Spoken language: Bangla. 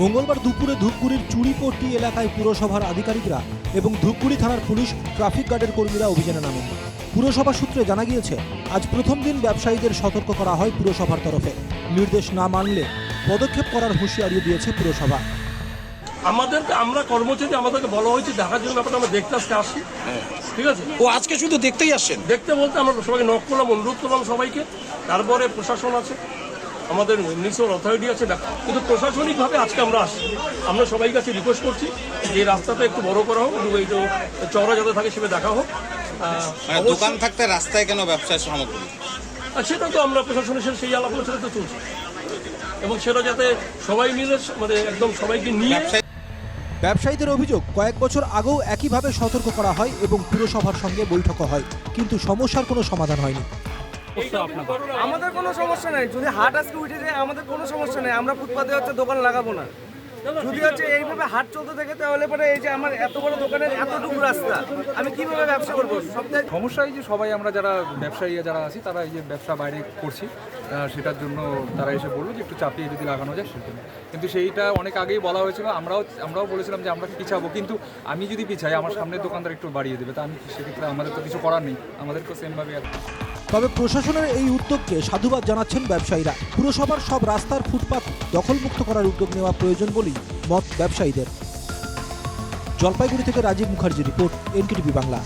মঙ্গলবার দুপুরে ধূপগুড়ির চুরিপট্টি এলাকায় পুরসভার আধিকারিকরা এবং ধূপগুড়ি থানার পুলিশ ট্রাফিক গার্ডের কর্মীরা অভিযানে নামেন। পুরসভা সূত্রে জানা গিয়েছে আজ প্রথম দিন ব্যবসায়ীদের সতর্ক করা হয় পুরসভার তরফে। নির্দেশ না মানলে পদক্ষেপ করার হুঁশিয়ারিও দিয়েছে পুরসভা। আমাদের আমরা কর্মচারী আমাদেরকে বলা হয়েছে দেখার জন্য ব্যাপারটা আমরা দেখতে আসতে আসি ঠিক আছে? ও আজকে শুধু দেখতেই আসছেন? দেখতে বলতে আমরা সবাইকে নক করলাম অনুরোধ করলাম সবাইকে। তারপরে প্রশাসন আছে। আমাদের মিউনিসিপাল অথরিটি আছে কিন্তু প্রশাসনিকভাবে আজকে আমরা আসছি। আমরা সবাই কাছে রিকোয়েস্ট করছি যে এই রাস্তাটা একটু বড় করা হোক একটু চওড়া যাতে থাকে সেভাবে দেখা হোক। মানে দোকান থাকতে রাস্তায় কেন ব্যবসায় সামগ্রী আর সেটা তো আমরা প্রশাসনের সাথে সেই আলাপ আলোচনা তো চলছে। এবং সেটা যাতে সবাই মিলে মানে একদম সবাইকে নিয়ে ব্যবসায়ীদের অভিযোগ কয়েক বছর আগেও একইভাবে সতর্ক করা হয় এবং পুরসভার সঙ্গে বৈঠকও হয়। কিন্তু সমস্যার কোনো সমাধান হয়নি। আমাদের কোনো সমস্যা নাই। যদি হাট আজকে উঠে যায় আমাদের কোনো সমস্যা নেই। আমরা ফুটপাতে হচ্ছে দোকান লাগাবো না। যদি হচ্ছে এইভাবে হাট চলতে থাকে তাহলে পরে এই যে আমার এত বড় দোকানের এতটুকু রাস্তা আমি কীভাবে ব্যবসা করব? সপ্তাহে সমস্যা এই যে সবাই আমরা যারা ব্যবসায়ী যারা আছি তারা এই যে ব্যবসা বাইরে করছি। সেটার জন্য তারা এসে বলল যে একটু চাপিয়ে যদি লাগানো যায় সেজন্য কিন্তু সেইটা অনেক আগেই বলা হয়েছিল। আমরাও আমরাও বলেছিলাম যে আমরা পিছাবো। কিন্তু আমি যদি পিছাই আমার সামনের দোকানদার একটু বাড়িয়ে দেবে। তা আমি সেক্ষেত্রে আমাদের তো কিছু করার নেই। আমাদেরকেও সেমভাবে আর তবে প্রশাসনের এই উদ্যোগকে সাধুবাদ জানাচ্ছেন ব্যবসায়ীরা। পুরসভার সব রাস্তার ফুটপাত দখলমুক্ত করার উদ্যোগ নেওয়া প্রয়োজন বলেই মত ব্যবসায়ীদের। জলপাইগুড়ি থেকে রাজীব মুখার্জি রিপোর্ট, এনকেটিভি বাংলা।